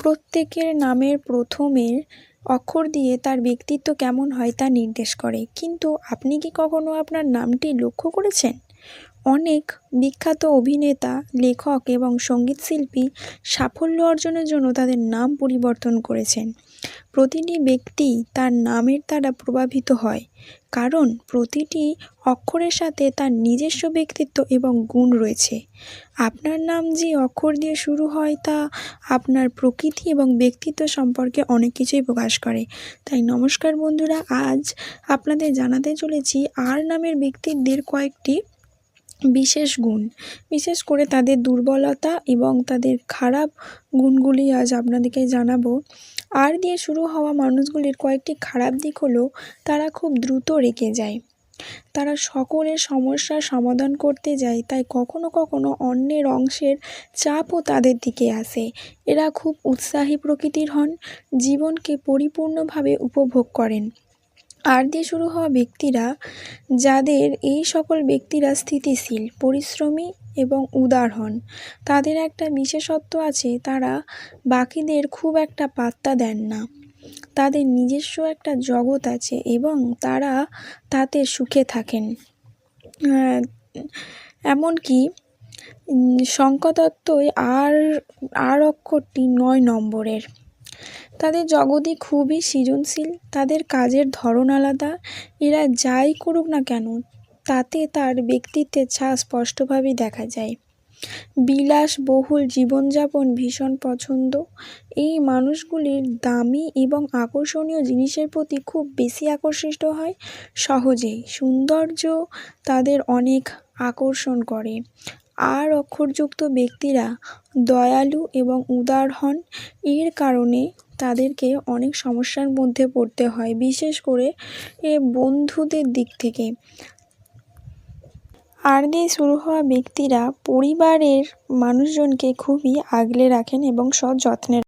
প্রত্যেকের নামের প্রথমের অক্ষর দিয়ে তার ব্যক্তিত্ব কেমন হয় তা নির্দেশ করে। কিন্তু আপনি কি কখনও আপনার নামটি লক্ষ্য করেছেন? অনেক বিখ্যাত অভিনেতা, লেখক এবং সঙ্গীতশিল্পী সাফল্য অর্জনের জন্য তাদের নাম পরিবর্তন করেছেন। প্রতিটি ব্যক্তি তার নামের দ্বারা প্রভাবিত হয়, কারণ প্রতিটি অক্ষরের সাথে তার নিজস্ব ব্যক্তিত্ব এবং গুণ রয়েছে। আপনার নাম যে অক্ষর দিয়ে শুরু হয় তা আপনার প্রকৃতি এবং ব্যক্তিত্ব সম্পর্কে অনেক কিছুই প্রকাশ করে। তাই নমস্কার বন্ধুরা, আজ আপনাদের জানাতে চলেছি আর নামের ব্যক্তিদের কয়েকটি বিশেষ গুণ। বিশেষ করে তাদের দুর্বলতা এবং তাদের খারাপ গুণগুলি আজ আপনাদেরকে জানাব। আর দিয়ে শুরু হওয়া মানুষগুলির কয়েকটি খারাপ দিক হলো, তারা খুব দ্রুত রেগে যায়। তারা সকলের সমস্যার সমাধান করতে যায়, তাই কখনো কখনো অন্যের অংশের চাপও তাদের দিকে আসে। এরা খুব উৎসাহী প্রকৃতির হন, জীবনকে পরিপূর্ণভাবে উপভোগ করেন। আর দিয়ে শুরু হওয়া ব্যক্তিরা, যাদের এই সকল ব্যক্তিরা স্থিতিশীল, পরিশ্রমী এবং উদার হন, তাদের একটা বিশেষত্ব আছে, তারা বাকিদের খুব একটা পাত্তা দেন না। তাদের নিজস্ব একটা জগৎ আছে এবং তারা তাতে সুখে থাকেন। এমনকি শঙ্কদত্তই আর আর অক্ষরটি নয় নম্বরের। তাদের জগৎই খুবই সৃজনশীল, তাদের কাজের ধরন আলাদা, এরা যাই করুক না কেন, তাতে তার ব্যক্তিত্বের ছাপ স্পষ্টভাবেই দেখা যায়। বিলাসবহুল জীবনযাপন ভীষণ পছন্দ। এই মানুষগুলির দামি এবং আকর্ষণীয় জিনিসের প্রতি খুব বেশি আকর্ষিত হয় সহজেই। সৌন্দর্য তাদের অনেক আকর্ষণ করে। আর অক্ষরযুক্ত ব্যক্তিরা দয়ালু এবং উদার হন। এর কারণে তাদেরকে অনেক সমস্যার মধ্যে পড়তে হয়, বিশেষ করে এ বন্ধুদের দিক থেকে। আর দিয়ে শুরু হওয়া ব্যক্তিরা পরিবারের মানুষজনকে খুবই আগলে রাখেন এবং সযত্নে